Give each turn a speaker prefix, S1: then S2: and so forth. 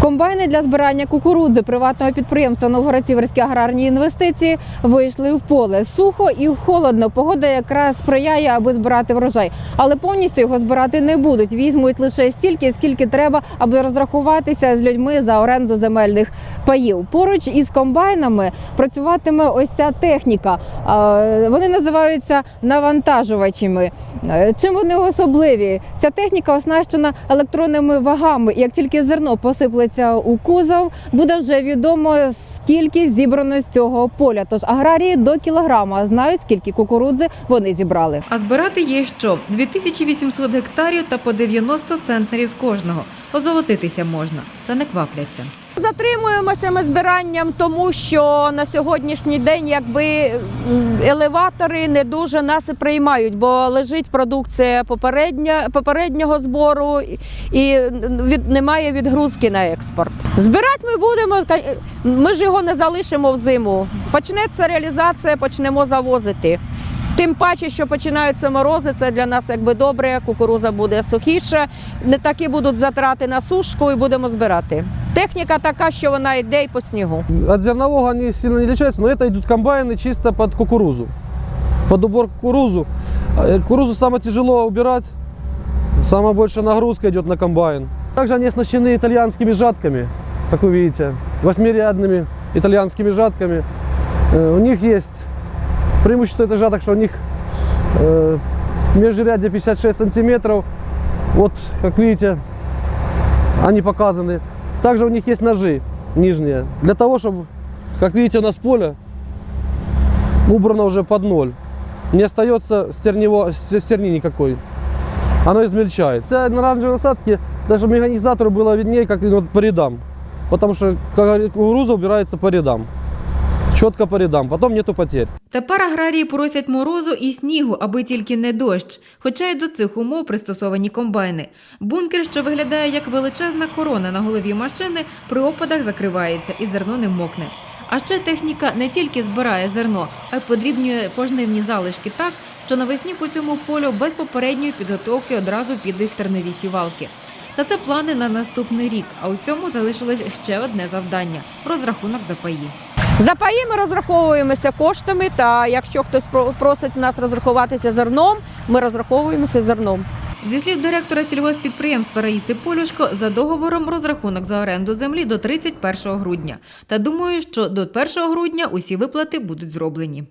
S1: Комбайни для збирання кукурудзи приватного підприємства Новгород-Сіверські аграрні інвестиції вийшли в поле. Сухо і холодно. Погода якраз сприяє, аби збирати врожай. Але повністю його збирати не будуть. Візьмуть лише стільки, скільки треба, аби розрахуватися з людьми за оренду земельних паїв. Поруч із комбайнами працюватиме ось ця техніка. Вони називаються навантажувачами. Е, Чим вони особливі? Ця техніка оснащена електронними вагами. Як тільки зерно посиплеться у кузов, буде вже відомо скільки зібрано з цього поля. Тож аграрії до кілограма знають, скільки кукурудзи вони зібрали.
S2: А збирати є що? 2800 гектарів та по 90 центнерів з кожного. Озолотитися можна, та не квапляться.
S3: Затримуємося ми збиранням, тому що на сьогоднішній день якби елеватори не дуже нас і приймають, бо лежить продукція попередня, попереднього збору і- від, немає відгрузки на експорт. Збирати ми будемо, ми ж його не залишимо в зиму. Почнеться реалізація, почнемо завозити. Тим паче, що починаються морози, це для нас якби добре, кукуруза буде сухіша, не такі будуть затрати на сушку і будемо збирати. Техніка така, що вона йде і по снігу.
S4: От зернового они сильно не отличаются, но это идут комбайны чисто под кукурузу. Под убор кукурузу. А, э, Кукурузу самое тяжело убирать, самая большая нагрузка идет на комбайн. Также они оснащены итальянскими жатками, как вы видите, восьмирядными итальянскими жатками. Э, У них есть преимущество этой жаток, что у них э, межрядье 56 сантиметров. Вот, как видите, они показаны. Также у них есть ножи нижние. Для того, чтобы, как видите, у нас поле убрано уже под ноль. Не остается стернево, стерни никакой. Оно измельчает. Вся на оранжевой насадке даже механизатору было виднее, как вот по рядам. Потому что кукуруза убирается по рядам. Четко по рядам. Потом нету потерь.
S2: Тепер аграрії просять морозу і снігу, аби тільки не дощ. Хоча й до цих умов пристосовані комбайни. Бункер, що виглядає як величезна корона на голові машини, при опадах закривається і зерно не мокне. А ще техніка не тільки збирає зерно, а й подрібнює пожнивні залишки так, що навесні по цьому полю без попередньої підготовки одразу підуть стерневі сівалки. Та це плани на наступний рік. А у цьому залишилось ще одне завдання розрахунок за паї.
S3: За паї ми розраховуємося коштами, та якщо хтось просить нас розрахуватися зерном, ми розраховуємося зерном.
S2: Зі слів директора сільгоспідприємства Раїси Полюшко, за договором розрахунок за оренду землі до 31 грудня. Та думаю, що до 1 грудня усі виплати будуть зроблені.